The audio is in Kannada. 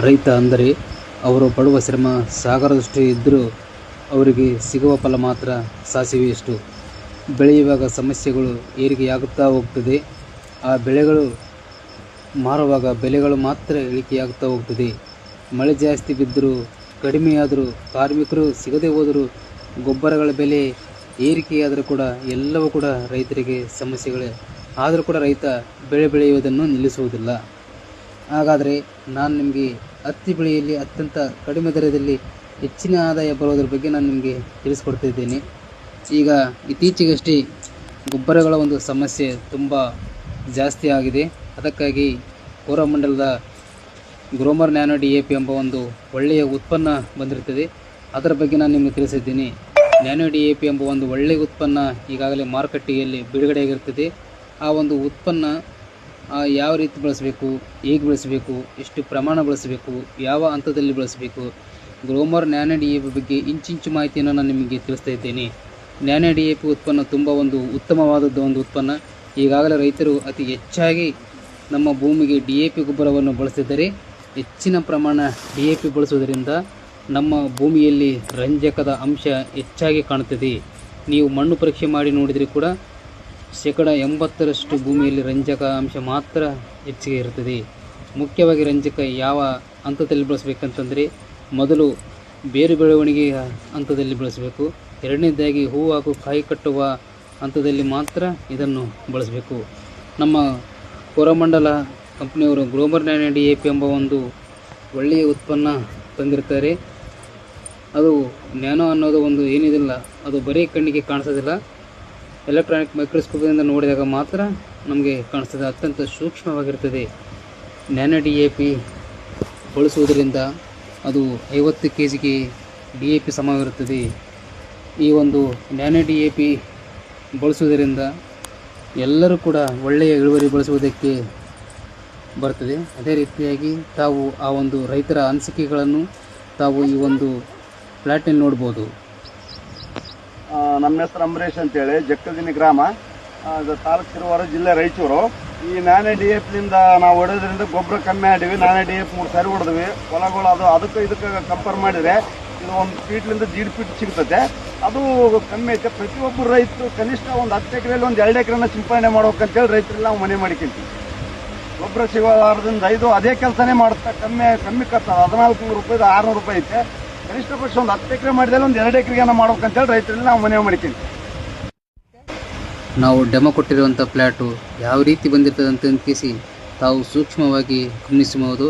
ರೈತ ಅಂದರೆ ಅವರು ಪಡುವ ಶ್ರಮ ಸಾಗರದಷ್ಟು ಇದ್ದರೂ ಅವರಿಗೆ ಸಿಗುವ ಫಲ ಮಾತ್ರ ಸಾಸಿವೆಯಷ್ಟು. ಬೆಳೆಯುವಾಗ ಸಮಸ್ಯೆಗಳು ಏರಿಕೆಯಾಗುತ್ತಾ ಹೋಗ್ತದೆ. ಆ ಬೆಳೆಗಳು ಮಾರುವಾಗ ಬೆಲೆಗಳು ಮಾತ್ರ ಇಳಿಕೆಯಾಗುತ್ತಾ ಹೋಗ್ತದೆ. ಮಳೆ ಜಾಸ್ತಿ ಬಿದ್ದರೂ, ಕಡಿಮೆಯಾದರೂ, ಕಾರ್ಮಿಕರು ಸಿಗದೆ ಹೋದರೂ ಗೊಬ್ಬರಗಳ ಬೆಲೆ ಏರಿಕೆಯಾದರೂ ಕೂಡ ಎಲ್ಲವೂ ಕೂಡ ರೈತರಿಗೆ ಸಮಸ್ಯೆಗಳೇ. ಆದರೂ ಕೂಡ ರೈತ ಬೆಳೆ ಬೆಳೆಯುವುದನ್ನು ನಿಲ್ಲಿಸುವುದಿಲ್ಲ. ಹಾಗಾದರೆ ನಾನು ನಿಮಗೆ ಹತ್ತಿ ಬೆಳೆಯಲ್ಲಿ ಅತ್ಯಂತ ಕಡಿಮೆ ದರದಲ್ಲಿ ಹೆಚ್ಚಿನ ಆದಾಯ ಬರೋದ್ರ ಬಗ್ಗೆ ನಾನು ನಿಮಗೆ ತಿಳಿಸ್ಕೊಡ್ತಿದ್ದೇನೆ. ಈಗ ಇತ್ತೀಚೆಗಷ್ಟೇ ಗೊಬ್ಬರಗಳ ಒಂದು ಸಮಸ್ಯೆ ತುಂಬ ಜಾಸ್ತಿ ಆಗಿದೆ. ಅದಕ್ಕಾಗಿ ಕೋರಮಂಡಲದ Gromor nano D A P ಎಂಬ ಒಂದು ಒಳ್ಳೆಯ ಉತ್ಪನ್ನ ಬಂದಿರ್ತದೆ ಅದರ ಬಗ್ಗೆ ನಾನು ನಿಮಗೆ ತಿಳಿಸಿದ್ದೀನಿ. ನ್ಯಾನೋ ಡಿ ಎ ಪಿ ಎಂಬ ಒಂದು ಒಳ್ಳೆಯ ಉತ್ಪನ್ನ ಈಗಾಗಲೇ ಮಾರುಕಟ್ಟೆಯಲ್ಲಿ ಬಿಡುಗಡೆಯಾಗಿರ್ತದೆ ಆ ಒಂದು ಉತ್ಪನ್ನ ಯಾವ ರೀತಿ ಬಳಸಬೇಕು, ಹೇಗೆ ಬಳಸಬೇಕು, ಎಷ್ಟು ಪ್ರಮಾಣ ಬಳಸಬೇಕು, ಯಾವ ಹಂತದಲ್ಲಿ ಬಳಸಬೇಕು, Gromor nano D A P ಬಗ್ಗೆ ಇಂಚಿಂಚು ಮಾಹಿತಿಯನ್ನು ನಾನು ನಿಮಗೆ ತಿಳಿಸ್ತಾ ಇದ್ದೇನೆ. ನ್ಯಾನೋ ಡಿ ಎ ಪಿ ಉತ್ಪನ್ನ ತುಂಬ ಒಂದು ಉತ್ತಮವಾದದ್ದು ಒಂದು ಉತ್ಪನ್ನ. ಈಗಾಗಲೇ ರೈತರು ಅತಿ ಹೆಚ್ಚಾಗಿ ನಮ್ಮ ಭೂಮಿಗೆ ಡಿ ಎ ಪಿ ಗೊಬ್ಬರವನ್ನು ಬಳಸಿದರೆ ಹೆಚ್ಚಿನ ಪ್ರಮಾಣ ಡಿ ಎ ಪಿ ಬಳಸುವುದರಿಂದ ನಮ್ಮ ಭೂಮಿಯಲ್ಲಿ ರಂಜಕದ ಅಂಶ ಹೆಚ್ಚಾಗಿ ಕಾಣುತ್ತದೆ. ನೀವು ಮಣ್ಣು ಪರೀಕ್ಷೆ ಮಾಡಿ ನೋಡಿದರೆ ಕೂಡ ಶೇಕಡ ಎಂಬತ್ತರಷ್ಟು ಭೂಮಿಯಲ್ಲಿ ರಂಜಕ ಅಂಶ ಮಾತ್ರ ಹೆಚ್ಚಿಗೆ ಇರುತ್ತದೆ. ಮುಖ್ಯವಾಗಿ ರಂಜಕ ಯಾವ ಹಂತದಲ್ಲಿ ಬಳಸಬೇಕಂತಂದರೆ, ಮೊದಲು ಬೇರು ಬೆಳವಣಿಗೆಯ ಹಂತದಲ್ಲಿ ಬಳಸಬೇಕು. ಎರಡನೇದಾಗಿ ಹೂ ಹಾಗೂ ಕಾಯಿ ಕಟ್ಟುವ ಹಂತದಲ್ಲಿ ಮಾತ್ರ ಇದನ್ನು ಬಳಸಬೇಕು. ನಮ್ಮ Coromandel ಕಂಪ್ನಿಯವರು Gromor nano D A P ಎಂಬ ಒಂದು ಒಳ್ಳೆಯ ಉತ್ಪನ್ನ ತಂದಿರ್ತಾರೆ. ಅದು ನ್ಯಾನೋ ಅನ್ನೋದು ಒಂದು ಏನಿದಿಲ್ಲ, ಅದು ಬರೀ ಕಣ್ಣಿಗೆ ಕಾಣಿಸೋದಿಲ್ಲ. ಎಲೆಕ್ಟ್ರಾನಿಕ್ ಮೈಕ್ರೋಸ್ಕೋಪಿಂದ ನೋಡಿದಾಗ ಮಾತ್ರ ನಮಗೆ ಕಾಣಿಸ್ತದೆ. ಅತ್ಯಂತ ಸೂಕ್ಷ್ಮವಾಗಿರ್ತದೆ. ನ್ಯಾನೋ ಡಿ ಎ ಪಿ ಬಳಸುವುದರಿಂದ ಅದು ಐವತ್ತು ಕೆ ಜಿಗೆ ಡಿ ಎ ಪಿ ಸಮವಿರುತ್ತದೆ ಈ ಒಂದು ನ್ಯಾನೋ ಡಿ ಎ ಪಿ ಬಳಸುವುದರಿಂದ ಎಲ್ಲರೂ ಕೂಡ ಒಳ್ಳೆಯ ಇಳುವರಿ ಬಳಸುವುದಕ್ಕೆ ಬರ್ತದೆ ಅದೇ ರೀತಿಯಾಗಿ ತಾವು ಆ ಒಂದು ರೈತರ ಅನಿಸಿಕೆಗಳನ್ನು ತಾವು ಈ ಒಂದು ಫ್ಲ್ಯಾಟ್ನಲ್ಲಿ ನೋಡ್ಬೋದು. ನಮ್ಮ ಹೆಸರು ಅಂಬರೀಶ್ ಅಂತೇಳಿ, ಜಕ್ಕದಿನಿ ಗ್ರಾಮ. ತಾಲೂಕು ತಿರುವಾರ ಜಿಲ್ಲೆ ರಾಯಚೂರು. ಈ ನಾನೇ ಡಿ ಎಫ್ನಿಂದ ನಾವು ಹೊಡೆದ್ರಿಂದ ಗೊಬ್ಬರ ಕಮ್ಮಿ ಆಡಿವಿ. ನಾನೇ ಡಿ ಎಫ್ ಮೂರು ಸಾರಿ ಹೊಡೆದ್ವಿ. ಹೊಲಗಳು ಅದು, ಅದಕ್ಕೆ ಇದಕ್ಕೆ ಕಂಪೇರ್ ಮಾಡಿದರೆ ಇದು ಒಂದು ಫೀಟ್ಲಿಂದ ದೀಡ್ ಫೀಟ್ ಸಿಗ್ತದೆ. ಅದು ಕಮ್ಮಿ ಐತೆ. ಪ್ರತಿಯೊಬ್ಬರು ರೈತರು ಕನಿಷ್ಠ ಒಂದು ಹತ್ತು ಎಕರೆಯಲ್ಲಿ ಒಂದು ಎರಡು ಎಕರೆನ ಸಿಂಪಡಣೆ ಮಾಡ್ಬೇಕಂತೇಳಿ ರೈತರೆಲ್ಲ ನಾವು ಮನೆ ಮಾಡ್ಕೊಂತೀವಿ ಗೊಬ್ಬರ ಸಿಗೋದ್ರಿಂದ ಇದು ಅದೇ ಕೆಲಸನೇ ಮಾಡ್ತಾ ಕಮ್ಮಿ ಕಮ್ಮಿ ಖರ್ಚು ಹದಿನಾಲ್ಕು ನೂರು ರೂಪಾಯಿ ಆರುನೂರು ರೂಪಾಯಿ ಐತೆ. ಕನಿಷ್ಠ ಪಕ್ಷ ಒಂದು ಹತ್ತು ಎಕರೆ ಮಾಡಿದಲ್ಲಿ ಒಂದು ಎರಡು ಎಕರೆಗೆ ಮಾಡ್ಬೇಕಂತೇಳಿ ರೈತರಲ್ಲಿ ನಾವು ಮನೆ ಮಾಡ್ತೀನಿ ನಾವು ಡೆಮೋ ಕೊಟ್ಟಿರುವಂಥ ಫ್ಲ್ಯಾಟು ಯಾವ ರೀತಿ ಬಂದಿರ್ತದೆ ಅಂತ ಅಂತಿಸಿ ತಾವು ಸೂಕ್ಷ್ಮವಾಗಿ ಗಮನಿಸಬಹುದು.